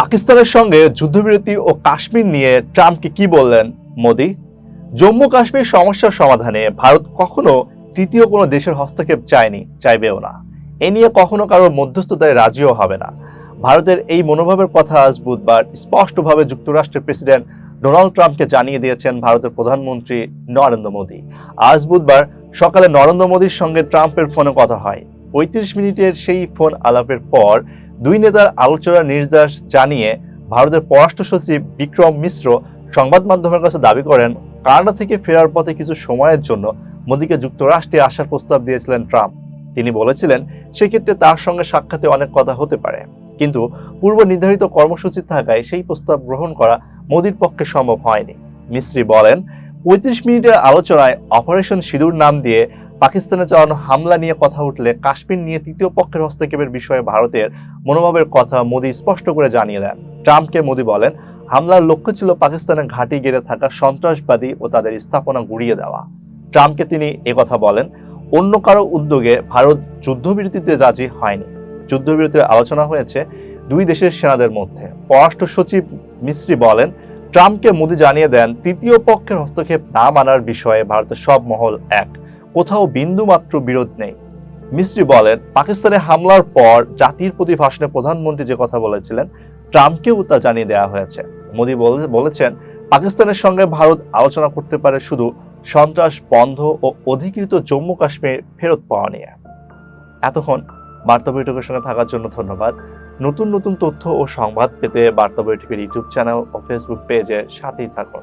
পাকিস্তানের সঙ্গে যুদ্ধবিরতি ও কাশ্মীর নিয়ে ট্রাম্পকে কি বললেন মোদি? জম্মু কাশ্মীর সমস্যার সমাধানে ভারত কখনো তৃতীয় কোনো দেশের হস্তক্ষেপ চায়নি, চাইবেও না। এ নিয়ে কখনো কারোর মধ্যস্থতায় রাজিও হবে না। ভারতের এই মনোভাবের কথা আজ বুধবার স্পষ্টভাবে যুক্তরাষ্ট্রের প্রেসিডেন্ট ডোনাল্ড ট্রাম্পকে জানিয়ে দিয়েছেন ভারতের প্রধানমন্ত্রী নরেন্দ্র মোদী। আজ বুধবার সকালে নরেন্দ্র মোদীর সঙ্গে ট্রাম্পের ফোনে কথা হয়। পঁয়ত্রিশ মিনিটের সেই ফোন আলাপের পর দুই নেতার আলোচনার নির্যাস জানিয়ে ভারতের পররাষ্ট্র সচিব বিক্রম মিশ্র সংবাদ মাধ্যমের কাছে দাবি করেন, কানাডা থেকে ফেরার পথে কিছু সময়ের জন্য মোদীকে যুক্তরাষ্ট্রে আসার প্রস্তাব দিয়েছিলেন ট্রাম্প। তিনি বলেছিলেন, সেক্ষেত্রে তার সঙ্গে সাক্ষাতে অনেক কথা হতে পারে। কিন্তু পূর্ব নির্ধারিত কর্মসূচি থাকায় সেই প্রস্তাব গ্রহণ করা মোদীর পক্ষে সম্ভব হয়নি। মিস্ত্রি বলেন, পঁয়ত্রিশ মিনিটের আলোচনায় অপারেশন সিঁদুর নাম দিয়ে পাকিস্তানে চালানো হামলা নিয়ে কথা উঠলে কাশ্মীর নিয়ে তৃতীয় পক্ষের হস্তক্ষেপের বিষয়ে ভারতের মনোভাবের কথা মোদী স্পষ্ট করে জানিয়ে দেন। ট্রাম্পকে মোদী বলেন, হামলার লক্ষ্য ছিল পাকিস্তানের ঘাঁটি গেড়ে থাকা সন্ত্রাসবাদী ও তাদের স্থাপনা গুড়িয়ে দেওয়া। ট্রাম্পকে তিনি একথা বলেন, অন্য কারও উদ্যোগে ভারত যুদ্ধবিরতিতে রাজি হয়নি। যুদ্ধবিরতির আলোচনা হয়েছে দুই দেশের সেনাদের মধ্যে। পররাষ্ট্র সচিব মিস্ত্রি বলেন, ট্রাম্পকে মোদী জানিয়ে দেন, তৃতীয় পক্ষের হস্তক্ষেপ না মানার বিষয়ে ভারতের সব মহল এক। কোথাও বিন্দু মাত্র বিরোধ নেই। মিস্ত্রি বলেন, পাকিস্তানে হামলার পর জাতির প্রতি ভাষণে প্রধানমন্ত্রী যে কথা বলেছিলেন, ট্রাম্পকেও তা জানিয়ে দেওয়া হয়েছে। মোদী বলেছেন, পাকিস্তানের সঙ্গে ভারত আলোচনা করতে পারে শুধু সন্ত্রাস বন্ধ ও অধিকৃত জম্মু কাশ্মীর ফেরত পাওয়া নিয়ে। এতক্ষণ বার্তা বৈঠকের সঙ্গে থাকার জন্য ধন্যবাদ। নতুন নতুন তথ্য ও সংবাদ পেতে বার্তা বৈঠকের ইউটিউব চ্যানেল ও ফেসবুক পেজে সাথেই থাকুন।